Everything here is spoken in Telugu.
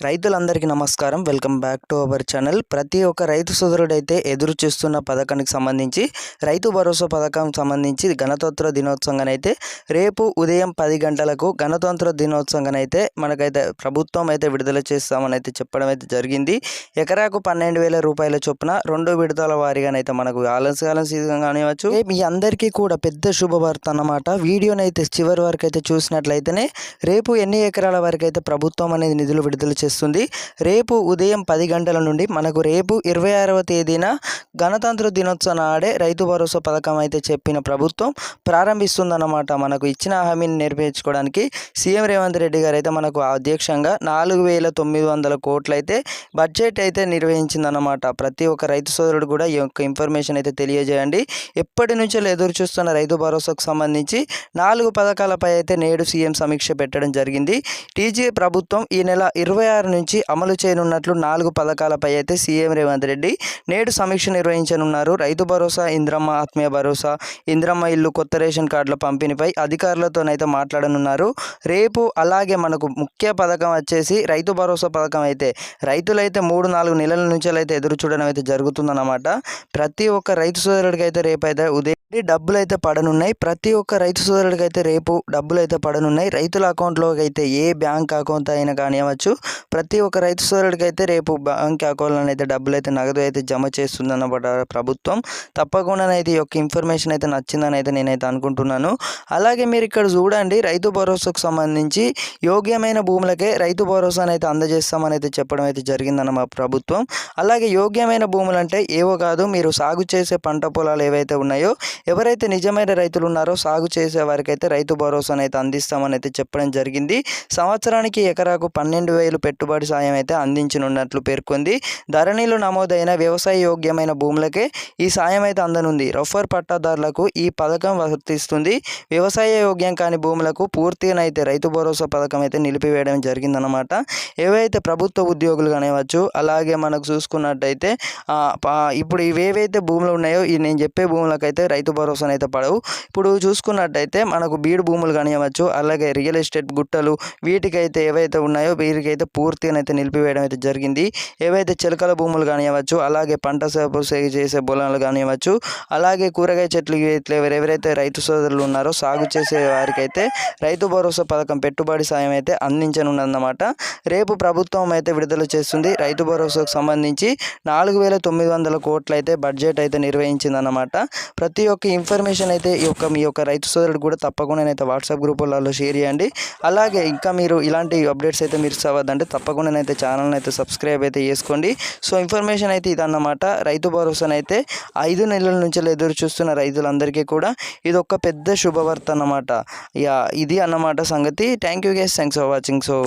రైతులందరికీ నమస్కారం. Welcome back to our channel. ప్రతి ఒక్క రైతు సోదరుడైతే ఎదురు చూస్తున్న పథకానికి సంబంధించి రైతు భరోసా పథకం సంబంధించి గణతంత్ర దినోత్సవంగానైతే రేపు ఉదయం పది గంటలకు గణతంత్ర దినోత్సవంగానైతే మనకైతే ప్రభుత్వం అయితే విడుదల చేస్తామని అయితే చెప్పడం అయితే జరిగింది. ఎకరాకు పన్నెండు వేల రూపాయల చొప్పున రెండు విడతల వారీగానైతే మనకు బ్యాలెన్స్ బ్యాలెన్స్ కానివ్వచ్చు. మీ అందరికీ కూడా పెద్ద శుభవార్త అన్నమాట. వీడియోనైతే చివరి వరకు అయితే చూసినట్లయితేనే రేపు ఎన్ని ఎకరాల వరకు అయితే ప్రభుత్వం అనేది నిధులు విడుదల చేస్తుంది. రేపు ఉదయం పది గంటల నుండి మనకు రేపు ఇరవై ఆరవ తేదీన గణతంత్ర దినోత్సవం నాడే రైతు భరోసా పథకం అయితే చెప్పిన ప్రభుత్వం ప్రారంభిస్తుందన్నమాట. మనకు ఇచ్చిన హామీని నెరవేర్చుకోవడానికి సీఎం రేవంత్ రెడ్డి గారు అయితే మనకు అధ్యక్షంగా నాలుగు వేల తొమ్మిది వందల కోట్లు అయితే బడ్జెట్ అయితే నిర్వహించిందన్నమాట. ప్రతి ఒక్క రైతు సోదరుడు కూడా ఈ యొక్క ఇన్ఫర్మేషన్ అయితే తెలియజేయండి. ఎప్పటి నుంచో ఎదురు చూస్తున్న రైతు భరోసాకు సంబంధించి నాలుగు పథకాలపై అయితే నేడు సీఎం సమీక్ష పెట్టడం జరిగింది. టీజీ ప్రభుత్వం ఈ నెల ఇరవై ఆరు నుంచి అమలు చేయనున్నట్లు నాలుగు పథకాలపై అయితే సీఎం రేవంత్ రెడ్డి నేడు సమీక్ష నిర్వహించనున్నారు. రైతు భరోసా ఇంద్రమ్మ ఆత్మీయ భరోసా ఇంద్రమ్మ ఇల్లు కొత్త రేషన్ కార్డుల పంపిణీపై అధికారులతోనైతే మాట్లాడనున్నారు. రేపు అలాగే మనకు ముఖ్య పథకం వచ్చేసి రైతు భరోసా పథకం అయితే రైతులైతే మూడు నాలుగు నెలల నుంచి అయితే ఎదురు చూడడం అయితే జరుగుతుందన్నమాట. ప్రతి ఒక్క రైతు సోదరుడికి అయితే రేపైతే ఉదయం డబ్బులు అయితే పడనున్నాయి. ప్రతి ఒక్క రైతు సోదరుడికి అయితే రేపు డబ్బులు అయితే పడనున్నాయి. రైతుల అకౌంట్లోకి అయితే ఏ బ్యాంక్ అకౌంట్ అయినా కానివ్వచ్చు ప్రతి ఒక్క రైతు సోదరుడికి అయితే రేపు బ్యాంక్ అకౌంట్లో అయితే డబ్బులు అయితే నగదు అయితే జమ చేస్తుందన్నమాట ప్రభుత్వం తప్పకుండా ఈ యొక్క ఇన్ఫర్మేషన్ అయితే నచ్చిందని అయితే నేనైతే అనుకుంటున్నాను. అలాగే మీరు ఇక్కడ చూడండి రైతు భరోసాకు సంబంధించి యోగ్యమైన భూములకే రైతు భరోసాను అయితే అందజేస్తామని అయితే చెప్పడం అయితే జరిగిందన్న ప్రభుత్వం. అలాగే యోగ్యమైన భూములు అంటే ఏవో కాదు మీరు సాగు చేసే పంట పొలాలు ఏవైతే ఉన్నాయో ఎవరైతే నిజమైన రైతులు ఉన్నారో సాగు చేసే వారికి అయితే రైతు భరోసాను అయితే అందిస్తామని అయితే చెప్పడం జరిగింది. సంవత్సరానికి ఎకరాకు పన్నెండు వేలు పెట్టుబడి సాయం అయితే అందించనున్నట్లు పేర్కొంది. ధరణిలో నమోదైన వ్యవసాయ యోగ్యమైన భూములకే ఈ సాయం అయితే అందనుంది. రఫర్ పట్టాదారులకు ఈ పథకం వర్తిస్తుంది. వ్యవసాయ యోగ్యం కాని భూములకు పూర్తిగానైతే రైతు భరోసా పథకం అయితే నిలిపివేయడం జరిగిందనమాట ఏవైతే ప్రభుత్వ ఉద్యోగులు కానివ్వచ్చు అలాగే మనకు చూసుకున్నట్టయితే ఇప్పుడు ఇవేవైతే భూములు ఉన్నాయో ఈ నేను చెప్పే భూములకైతే రైతు భరోసా అయితే పడవు. ఇప్పుడు చూసుకున్నట్టయితే మనకు బీడు భూములు కానివ్వచ్చు అలాగే రియల్ ఎస్టేట్ గుట్టలు వీటికైతే ఏవైతే ఉన్నాయో వీరికైతే పూర్తిగానైతే నిలిపివేయడం అయితే జరిగింది. ఏవైతే చిలకల భూములు కానివ్వచ్చు అలాగే పంట సేపు చేసే పొలాలు కానివ్వచ్చు అలాగే కూరగాయ చెట్లు ఎవరెవరైతే రైతు సోదరులు ఉన్నారో సాగు చేసే వారికైతే రైతు భరోసా పథకం పెట్టుబడి సాయం అయితే అందించనున్నదన్నమాట రేపు ప్రభుత్వం అయితే విడుదల చేస్తుంది. రైతు భరోసాకు సంబంధించి నాలుగు వేల తొమ్మిది వందల కోట్లు అయితే బడ్జెట్ అయితే నిర్వహించిందన్నమాట. ప్రతి ఒక్క ఇన్ఫర్మేషన్ అయితే ఈ యొక్క మీ యొక్క రైతు సోదరుడు కూడా తప్పకుండా అయితే వాట్సాప్ గ్రూపులలో షేర్ చేయండి. అలాగే ఇంకా మీరు ఇలాంటి అప్డేట్స్ అయితే మీరు అవ్వద్దంటే తప్పకుండా అయితే ఛానల్ని అయితే సబ్స్క్రైబ్ అయితే చేసుకోండి. సో ఇన్ఫర్మేషన్ అయితే ఇదన్నమాట. రైతు భరోసానైతే ఐదు నెలల నుంచి ఎదురు చూస్తున్న రైతులందరికీ కూడా ఇది ఒక పెద్ద శుభవార్త అన్నమాట. యా ఇది అన్నమాట సంగతి. Thank you guys thanks for watching so